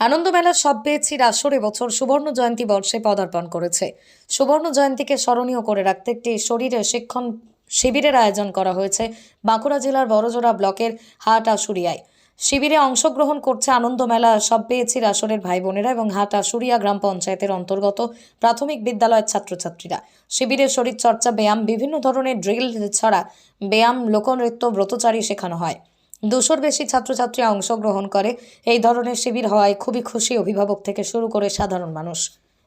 আনন্দমেলার সব পেয়েছির আসরে বছর সুবর্ণ জয়ন্তী বর্ষে পদার্পণ করেছে। সুবর্ণ জয়ন্তীকে স্মরণীয় করে রাখতে একটি শরীরে শিক্ষণ শিবিরের আয়োজন করা হয়েছে বাঁকুড়া জেলার বড়জোড়া ব্লকের হাট আশুরিয়ায় শিবিরে অংশগ্রহণ করছে আনন্দমেলা সব পেয়েছির আসরের ভাই বোনেরা এবং হাট আশুরিয়া গ্রাম পঞ্চায়েতের অন্তর্গত প্রাথমিক বিদ্যালয়ের ছাত্রছাত্রীরা। শিবিরে শরীরচর্চা, ব্যায়াম, বিভিন্ন ধরনের ড্রিল ছাড়া ব্যায়াম, লোকনৃত্য, ব্রতচারী শেখানো হয়। দুশোর বেশি ছাত্রছাত্রী অংশগ্রহণ করে। এই ধরনের শিবির হওয়ায় খুবই খুশি অভিভাবক থেকে শুরু করে সাধারণ মানুষ।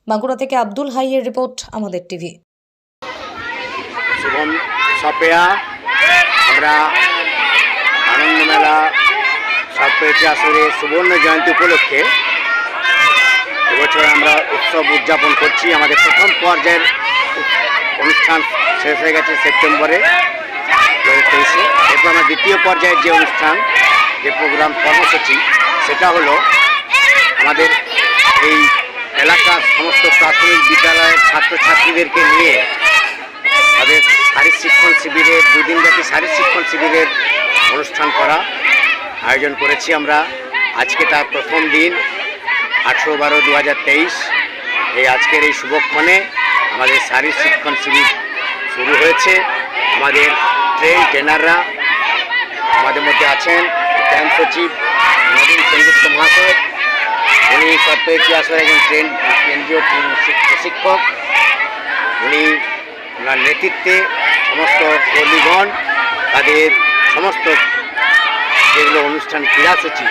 বাঁকুড়া থেকে আব্দুল হাইয়ের রিপোর্ট, আমাদের টিভি। আমরা সুবর্ণ জয়ন্তী উপলক্ষে এবছর আমরা উৎসব উদযাপন করছি। আমাদের প্রথম পর্যায়ের অনুষ্ঠান শেষ হয়ে গেছে সেপ্টেম্বরে। হাজার তেইশে এরপর আমরা দ্বিতীয় পর্যায়ের যে অনুষ্ঠান, যে প্রোগ্রাম কর্মসূচি, সেটা হলো আমাদের এই এলাকার সমস্ত প্রাথমিক বিদ্যালয়ের ছাত্রছাত্রীদেরকে নিয়ে তাদের শারীর শিক্ষণ শিবিরের দুদিন ব্যাপী শারীর শিক্ষণ শিবিরের অনুষ্ঠান করা আয়োজন করেছি আমরা। আজকে তার প্রথম দিন, আঠেরো বারো দু এই আজকের এই শুভক্ষণে আমাদের শারীর শিক্ষণ শিবির শুরু হয়েছে। আমাদের ট্রেন ট্রেনাররা আমাদের মধ্যে আছেন ক্যাম্প সচিব নবীন সেনগুপ্ত মহাশয়। উনি সপ্তাহে আসলে একজন ট্রেন কেন্দ্রীয় প্রশিক্ষক। উনি ওনার নেতৃত্বে সমস্ত কর্মীগণ, তাদের সমস্ত যেগুলো অনুষ্ঠান ক্রীড়াসূচি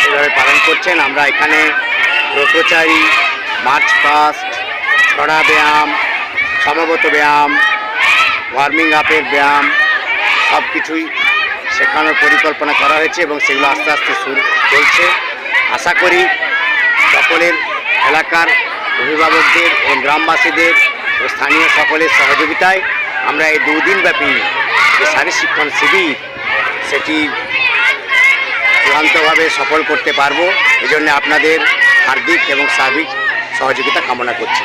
সেভাবে পালন করছেন। আমরা এখানে ব্রতচারী মার্চ পাস্ট ছড়া ব্যায়াম, সমবত ব্যায়াম ওয়ার্মিং আপের ব্যায়াম, সব কিছুই শেখানোর পরিকল্পনা করা হয়েছে এবং সেগুলো আস্তে আস্তে শুরু চলছে। আশা করি সকলের এলাকার অভিভাবকদের এবং গ্রামবাসীদের ও স্থানীয় সকলের সহযোগিতায় আমরা এই দুদিন ব্যাপী যে শারীর শিক্ষণ শিবির, সেটি চূড়ান্তভাবে সফল করতে পারব। এজন্য আপনাদের হার্দিক এবং সার্বিক সহযোগিতা কামনা করছি।